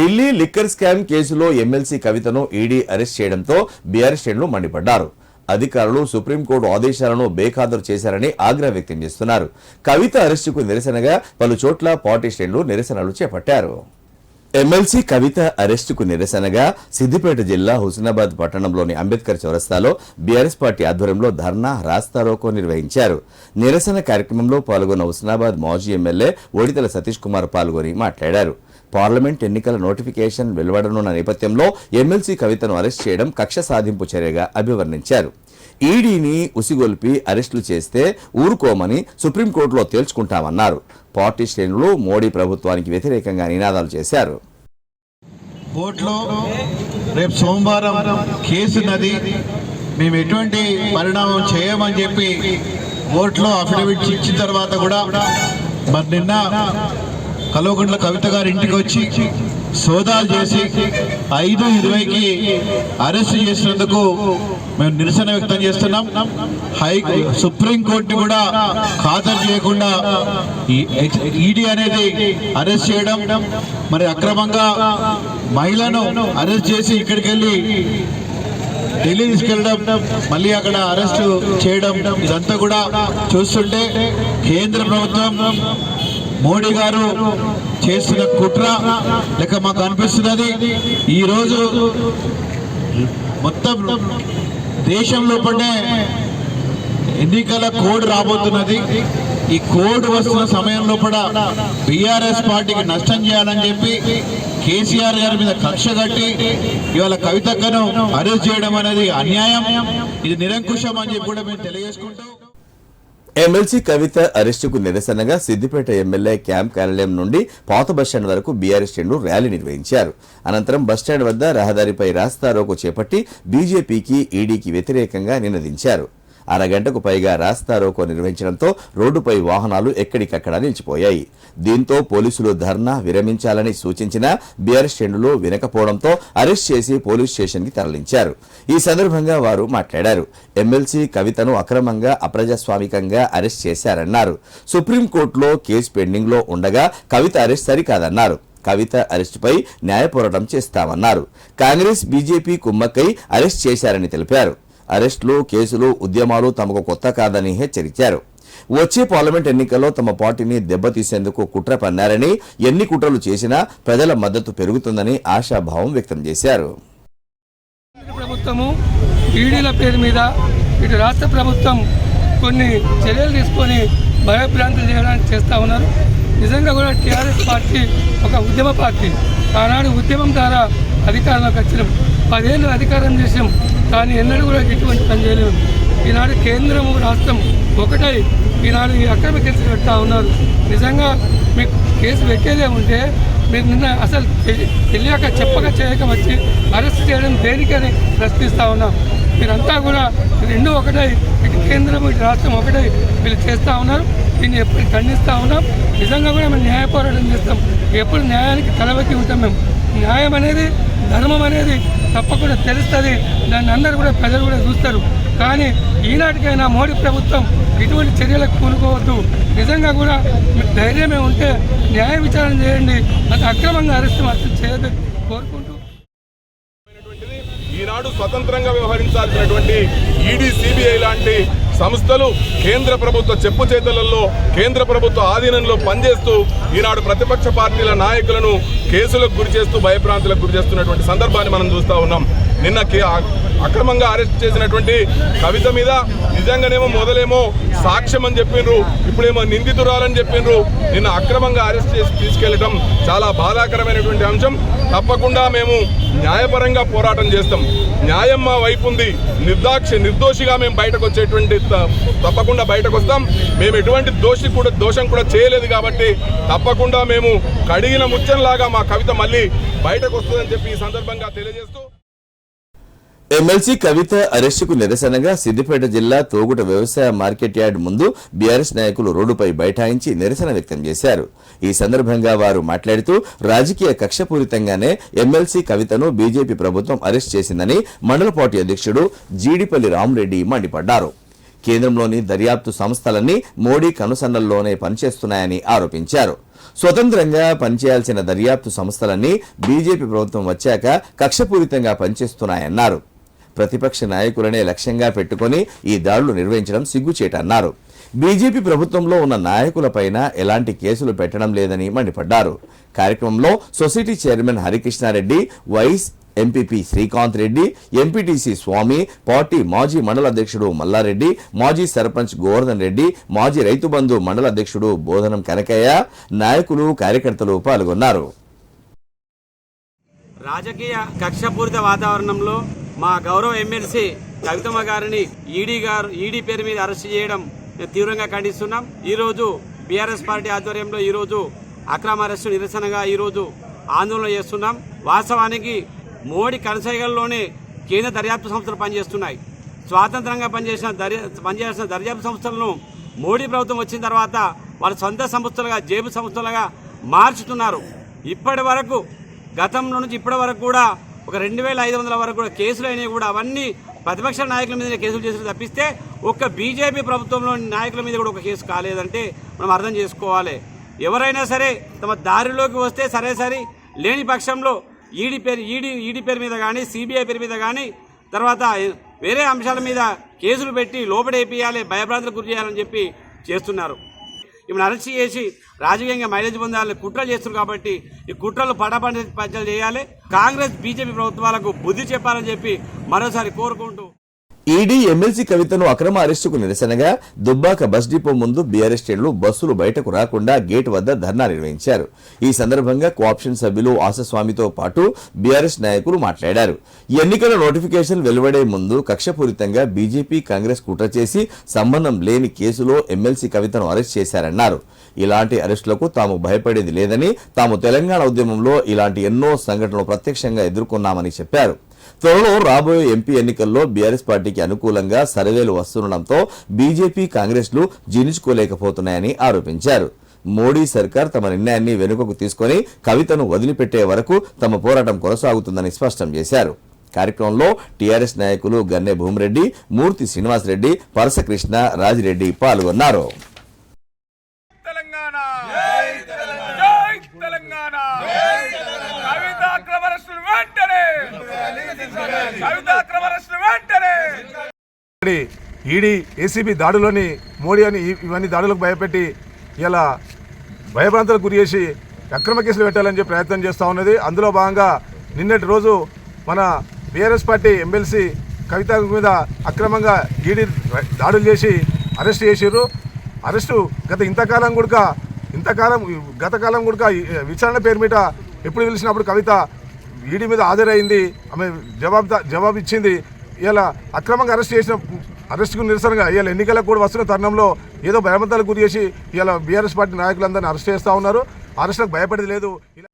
Delhi liquor scam కేసులో MLC కవితను ED arrest చేయడంతో బీఆర్ఎస్ శ్రేణులు మండిపడ్డారు. అధికారులు సుప్రీంకోర్టు ఆదేశాలను బేఖాతరు చేశారని ఆగ్రహం వ్యక్తం చేస్తున్నారు. కవిత అరెస్టుకు నిరసనగా పలు చోట్ల పార్టీ శ్రేణులు నిరసనలు చేపట్టారు. ఎమ్మెల్సీ కవిత అరెస్టుకు నిరసనగా సిద్దిపేట జిల్లా హుస్నాబాద్ పట్టణంలోని అంబేద్కర్ చౌరస్తాలో బీఆర్ఎస్ పార్టీ ఆధ్వర్యంలో ధర్నా రాస్తారోకో నిర్వహించారు. నిరసన కార్యక్రమంలో పాల్గొన్న హుస్నాబాద్ మాజీ ఎమ్మెల్యే ఓడితల సతీష్ కుమార్ పాల్గొని మాట్లాడారు. పార్లమెంట్ ఎన్నికల నోటిఫికేషన్ వెలువడనున్న నేపథ్యంలో ఎమ్మెల్సీ కవితను అరెస్ట్ చేయడం కక్ష సాధింపు చర్యగా అభివర్ణించారు. ఈడీని ఉసిగొల్పి అరెస్టులు చేస్తే ఊరుకోమని సుప్రీంకోర్టులో తేల్చుకుంటామన్నారు. పార్టీ శ్రేణులు మోడీ ప్రభుత్వానికి వ్యతిరేకంగా నినాదాలు చేశారు. కోర్టులో రేపు సోమవారం కేసు నది. మేము ఎటువంటి పరిణామం చేయమని చెప్పి కోర్టులో అఫిడవిట్ ఇచ్చిన తర్వాత కూడా మరి నిన్న కల్వకుంట్ల కవిత గారి ఇంటికి వచ్చి సోదాలు చేసి ఐదు ఇరవైకి అరెస్ట్ చేసినందుకు మేము నిరసన వ్యక్తం చేస్తున్నాం. హై సుప్రీంకోర్టు కూడా ఖాతరు చేయకుండా ఈడీ అనేది అరెస్ట్ చేయడం మరి అక్రమంగా మహిళను అరెస్ట్ చేసి ఇక్కడికి వెళ్ళి ఢిల్లీ తీసుకెళ్ళడం మళ్ళీ అక్కడ అరెస్ట్ చేయడం ఇదంతా కూడా చూస్తుంటే కేంద్ర ప్రభుత్వం మోడీ గారు చేస్తున్న కుట్ర లేక మాకు అనిపిస్తున్నది. ఈరోజు మొత్తం దేశంలో పడే ఎన్నికల కోడ్ రాబోతున్నది. ఈ కోడ్ వస్తున్న సమయంలో కూడా బీఆర్ఎస్ పార్టీకి నష్టం చేయాలని చెప్పి కేసీఆర్ గారి మీద కక్ష కట్టి ఇవాళ కవితక్కను అరెస్ట్ చేయడం అనేది అన్యాయం. ఇది నిరంకుశం అని చెప్పి కూడా మేము తెలియజేసుకుంటాం ఎమ్మెల్సీ కవిత అరెస్టుకు నిరసనగా సిద్దిపేట ఎమ్మెల్యే క్యాంప్ కార్యాలయం నుండి పాత బస్టాండ్ వరకు బీఆర్ఎస్ శ్రేణులు ర్యాలీ నిర్వహించారు. అనంతరం బస్టాండ్ వద్ద రహదారిపై రాస్తారోకు చేపట్టి బీజేపీకి ఈడీకి వ్యతిరేకంగా నినదించారు. అరగంటకు పైగా రాస్తారోకో నిర్వహించడంతో రోడ్డుపై వాహనాలు ఎక్కడికక్కడ నిలిచిపోయాయి. దీంతో పోలీసులు ధర్నా విరమించాలని సూచించిన బీఆర్ శ్రేణులు వినకపోవడంతో అరెస్ట్ చేసి పోలీస్ స్టేషన్కి తరలించారు. ఈ సందర్భంగా వారు మాట్లాడారు. ఎమ్మెల్సీ కవితను అక్రమంగా అప్రజాస్వామికంగా అరెస్ట్ చేశారన్నారు. సుప్రీంకోర్టులో కేసు పెండింగ్లో ఉండగా కవిత అరెస్ట్ సరికాదన్నారు. కవిత అరెస్టుపై న్యాయ పోరాటం చేస్తామన్నారు. కాంగ్రెస్ బీజేపీ కుమ్మక్కై అరెస్ట్ చేశారని తెలిపారు. అరెస్టులు కేసులు ఉద్యమాలు తమకు కొత్త కాదని హెచ్చరించారు. వచ్చే పార్లమెంట్ ఎన్నికల్లో తమ పార్టీని దెబ్బతీసేందుకు కుట్ర పన్నారని ఎన్ని కుట్రలు చేసినా ప్రజల మద్దతు పెరుగుతుందని ఆశాభావం వ్యక్తం చేశారు. ప్రభుత్వము ఈడీల పేరు మీద ఇటు రాష్ట్ర ప్రభుత్వం కొన్ని చర్యలు తీసుకొని భయభ్రాంతులు చేయడానికి చేస్తూ ఉన్నారు. నిజంగా కూడా టీఆర్ఎస్ పార్టీ ఒక ఉద్యమ పార్టీ. ఆనాడు ఉద్యమం ద్వారా అధికారంలోకి వచ్చినాం పదేళ్ళు అధికారం చేసాం కానీ ఎన్నడూ కూడా ఎటువంటి పని చేయలేము ఈనాడు కేంద్రం రాష్ట్రం ఒకటై ఈనాడు ఈ అక్రమ కేసులు పెడతా ఉన్నారు. నిజంగా మీకు కేసు పెట్టేదే ఉంటే మీరు నిన్న అసలు తెలి- తెలియక చెప్పక చేయక వచ్చి అరెస్ట్ చేయడం దేనికని ప్రశ్నిస్తూ ఉన్నాం. మీరంతా కూడా రెండు ఒకటై ఇటు కేంద్రం ఇటు రాష్ట్రం ఒకటై వీళ్ళు చేస్తూ ఉన్నారు. దీన్ని ఎప్పుడు ఖండిస్తూ ఉన్నాం. నిజంగా కూడా మేము న్యాయ పోరాటం చేస్తాం. ఎప్పుడు న్యాయానికి తలవెత్తి ఉంటాం మేము. న్యాయం అనేది ధర్మం అనేది తప్పకుండా తెలుస్తుంది. దాన్ని అందరూ కూడా ప్రజలు కూడా చూస్తారు. కానీ ఈనాటికైనా మోడీ ప్రభుత్వం ఇటువంటి చర్యలకు కూనుకోవద్దు నిజంగా కూడా మీకు ధైర్యమే ఉంటే న్యాయ విచారణ చేయండి. అది అక్రమంగా అరెస్ట్ మాత్రం చేయదు కోరుకుంటూ. ఈనాడు స్వతంత్రంగా వ్యవహరించాల్సినటువంటి ఈడీ సిబిఐ లాంటి సంస్థలు కేంద్ర ప్రభుత్వ చెప్పు చేతలలో కేంద్ర ప్రభుత్వ ఆధీనంలో పనిచేస్తూ ఈనాడు ప్రతిపక్ష పార్టీల నాయకులను కేసులకు గురి చేస్తూ భయప్రాంతులకు గురి చేస్తున్నటువంటి సందర్భాన్ని మనం చూస్తూ ఉన్నాం. నిన్న అక్రమంగా అరెస్ట్ చేసినటువంటి కవిత మీద నిజంగానేమో మొదలేమో సాక్ష్యం అని చెప్పిండ్రు ఇప్పుడేమో నిందితురాలని చెప్పిండ్రు నిన్న అక్రమంగా అరెస్ట్ చేసి తీసుకెళ్ళడం చాలా బాధాకరమైనటువంటి అంశం. తప్పకుండా మేము న్యాయపరంగా పోరాటం చేస్తాం. న్యాయం మా వైపు ఉంది. నిర్దాక్ష నిర్దోషిగా మేము బయటకు వచ్చేటువంటి తప్పకుండా బయటకు వస్తాం. మేము ఎటువంటి దోషి కూడా దోషం కూడా చేయలేదు కాబట్టి తప్పకుండా మేము కడిగిన ముచ్చంలాగా మా కవిత మళ్ళీ బయటకు వస్తుందని చెప్పి ఈ సందర్భంగా తెలియజేస్తూ ఎమ్మెల్సీ కవిత అరెస్టుకు నిరసనగా సిద్దిపేట జిల్లా తోగుట వ్యవసాయ మార్కెట్ యార్డ్ ముందు బీఆర్ఎస్ నాయకులు రోడ్డుపై బైఠాయించి నిరసన వ్యక్తం చేశారు. ఈ సందర్భంగా వారు మాట్లాడుతూ రాజకీయ కక్షపూరితంగానే ఎమ్మెల్సీ కవితను బీజేపీ ప్రభుత్వం అరెస్ట్ చేసిందని మండల పార్టీ అధ్యక్షుడు జీడిపల్లి రామరెడ్డి మండిపడ్డారు. కేంద్రంలోని దర్యాప్తు సంస్థలన్నీ మోడీ కనుసన్నల్లోనే పనిచేస్తున్నాయని ఆరోపించారు. స్వతంత్రంగా పనిచేయాల్సిన దర్యాప్తు సంస్థలన్నీ బీజేపీ ప్రభుత్వం వచ్చాక కక్షపూరితంగా పనిచేస్తున్నాయన్నారు. ప్రతిపక్ష నాయకులనే లక్ష్యంగా పెట్టుకొని ఈ దాడులు నిర్వహించడం సిగ్గుచేటన్నారు బీజేపీ ప్రభుత్వంలో ఉన్న నాయకులపైన ఎలాంటి కేసులు పెట్టడం లేదని మండిపడ్డారు. కార్యక్రమంలో society chairman Harikrishna Reddy vice MPP Srikanth Reddy MPTC Swamy party మాజీ మండల అధ్యక్షుడు మల్లారెడ్డి మాజీ సర్పంచ్ గోవర్ధన్ రెడ్డి మాజీ రైతు బంధు మండల అధ్యక్షుడు బోధనం కనకయ్య నాయకులు కార్యకర్తలు పాల్గొన్నారు. రాజకీయ కక్షపూరిత వాతావరణంలో మా గౌరవ ఎమ్మెల్సీ కవితమ్మ గారిని ఈడీ గారు ఈడీ పేరు మీద అరెస్ట్ చేయడం తీవ్రంగా ఖండిస్తున్నాం. ఈ రోజు బీఆర్ఎస్ పార్టీ ఆధ్వర్యంలో ఈ రోజు అక్రమ అరెస్టు నిరసనగా ఈరోజు ఆందోళన చేస్తున్నాం. వాస్తవానికి మోడీ కనసైగల్లోనే కేంద్ర దర్యాప్తు సంస్థలు పనిచేస్తున్నాయి. స్వాతంత్రంగా పనిచేసిన దర్యా పనిచేసిన దర్యాప్తు సంస్థలను మోడీ ప్రభుత్వం వచ్చిన తర్వాత వాళ్ళ సొంత సంస్థలుగా జేబు సంస్థలుగా మార్చుతున్నారు. ఇప్పటి వరకు గతంలో నుంచి ఇప్పటి వరకు కూడా ఒక రెండు వేల ఐదు వందల వరకు కూడా కేసులు అయినాయి కూడా అవన్నీ ప్రతిపక్ష నాయకుల మీద కేసులు చేసి తప్పిస్తే ఒక్క బీజేపీ ప్రభుత్వంలోని నాయకుల మీద కూడా ఒక కేసు కాలేదంటే మనం అర్థం చేసుకోవాలి. ఎవరైనా సరే తమ దారిలోకి వస్తే సరే సరే లేని పక్షంలో ఈడీ పేరు ఈడీ ఈడీ పేరు మీద కానీ సిబిఐ పేరు మీద కానీ తర్వాత వేరే అంశాల మీద కేసులు పెట్టి లోపడేపియాలి భయభ్రాంతులకు గురి చేయాలని చెప్పి చేస్తున్నారు. ఈమెను అరెస్ట్ చేసి రాజకీయంగా మైలేజ్ పొందాలని కుట్రలు చేస్తున్నారు కాబట్టి ఈ కుట్రలు పడపండి పంచలు చేయాలి. కాంగ్రెస్ బీజేపీ ప్రభుత్వాలకు బుద్ధి చెప్పాలని చెప్పి మరోసారి కోరుకుంటూ ఈడీ ఎమ్మెల్సీ కవితను అక్రమ అరెస్టుకు నిరసనగా దుబ్బాక బస్ డిపో ముందు బీఆర్ఎస్ శ్రేణులు బస్సులు బయటకు రాకుండా గేట్ వద్ద ధర్నా నిర్వహించారు. ఈ సందర్భంగా కోఆప్షన్ సభ్యులు ఆశస్వామితో పాటు బీఆర్ఎస్ నాయకులు మాట్లాడారు. ఎన్నికల నోటిఫికేషన్ వెలువడే ముందు కక్షపూరితంగా బీజేపీ కాంగ్రెస్ కుట్ర చేసి సంబంధం లేని కేసులో ఎమ్మెల్సీ కవితను అరెస్ట్ చేశారన్నారు. ఇలాంటి అరెస్టులకు తాము భయపడేది లేదని తాము తెలంగాణ ఉద్యమంలో ఇలాంటి ఎన్నో సంఘటనలు ప్రత్యక్షంగా ఎదుర్కొన్నామని చెప్పారు. త్వరలో రాబోయే ఎంపీ ఎన్నికల్లో బీఆర్ఎస్ పార్టీకి అనుకూలంగా సర్వేలు వస్తుండటంతో బీజేపీ కాంగ్రెస్లు జీర్ణించుకోలేకపోతున్నాయని ఆరోపించారు. మోడీ సర్కార్ తమ నిర్ణయాన్ని వెనుకకు తీసుకొని కవితను వదిలిపెట్టే వరకు తమ పోరాటం కొనసాగుతుందని స్పష్టం చేశారు. కార్యక్రమంలో టీఆర్ఎస్ నాయకులు గన్నె భూమిరెడ్డి మూర్తి శ్రీనివాసరెడ్డి పరసకృష్ణ రాజిరెడ్డి పాల్గొన్నారు తెలంగాణ జై తెలంగాణ కవిత అక్రమరస్తులు వెంటనే కవిత అక్రమరస్తులు వెంటనే ఈడీ ఏసీబీ దాడులని మోడీ అని ఇవన్నీ దాడులకు భయపెట్టి ఇలా భయభ్రాంతులకు గురి చేసి అక్రమ కేసులు పెట్టాలని చెప్పి ప్రయత్నం చేస్తూ ఉన్నది. అందులో భాగంగా నిన్నటి రోజు మన బీఆర్ఎస్ పార్టీ ఎమ్మెల్సీ కవిత మీద అక్రమంగా ఈడీ దాడులు చేసి అరెస్ట్ చేసిర్రు. అరెస్టు గత ఇంతకాలం కూడా ఇంతకాలం గతకాలం కూడా విచారణ పేరు మీద ఎప్పుడు పిలిచినప్పుడు కవిత ఈడీ మీద హాజరైంది ఆమె జవాబు జవాబు ఇచ్చింది ఇలా అక్రమంగా అరెస్ట్ చేసిన అరెస్ట్కు నిరసనగా ఇవాళ ఎన్నికలకు కూడా వస్తున్న తరుణంలో ఏదో భయమంతాలకు గురి చేసి ఇలా బీఆర్ఎస్ పార్టీ నాయకులందరినీ అరెస్ట్ చేస్తూ ఉన్నారు. అరెస్ట్లకు భయపడేది లేదు. ఇలా